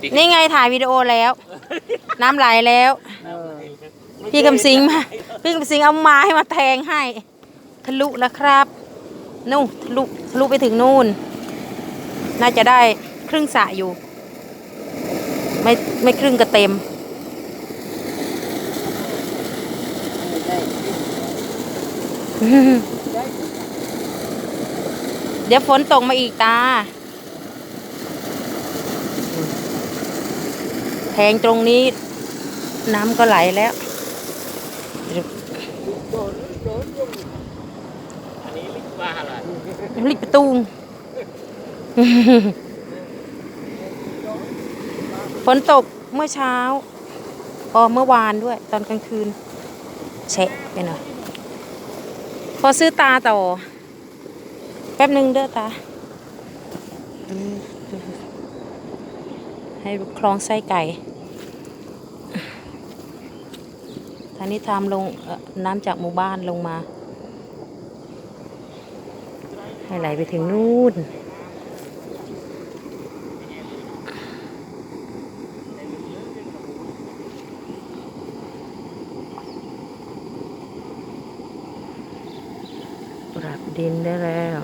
ติ๊กนี่ไงถ่ายวิดีโอแล้ว น้ำไหลแล้ว พี่กำสิงมา พี่กำสิงเอาไม้มาแทงให้ ทะลุแล้วครับ นู่นทะลุทะลุไปถึงนู่น น่าจะได้ครึ่งสะอยู่ ไม่ไม่ครึ่งก็เต็ม เดี๋ยวฝนตกมาอีกตา แทงตรงนี้น้ำก็ไหลแล้วอันนี้ลิกว่าอะไรลิกประตูงฝนตกเมื่อเช้าพอเมื่อวานด้วย ตอนกลางคืนเชะไปหน่อยพอซื้อตาต่อ แป๊บหนึ่งเด้อตา ให้คลองไส้ไก่ ทางนี้ทำลงน้ำจากหมู่บ้านลงมา ให้ไหลไปถึงนู่นปรับดินได้แล้ว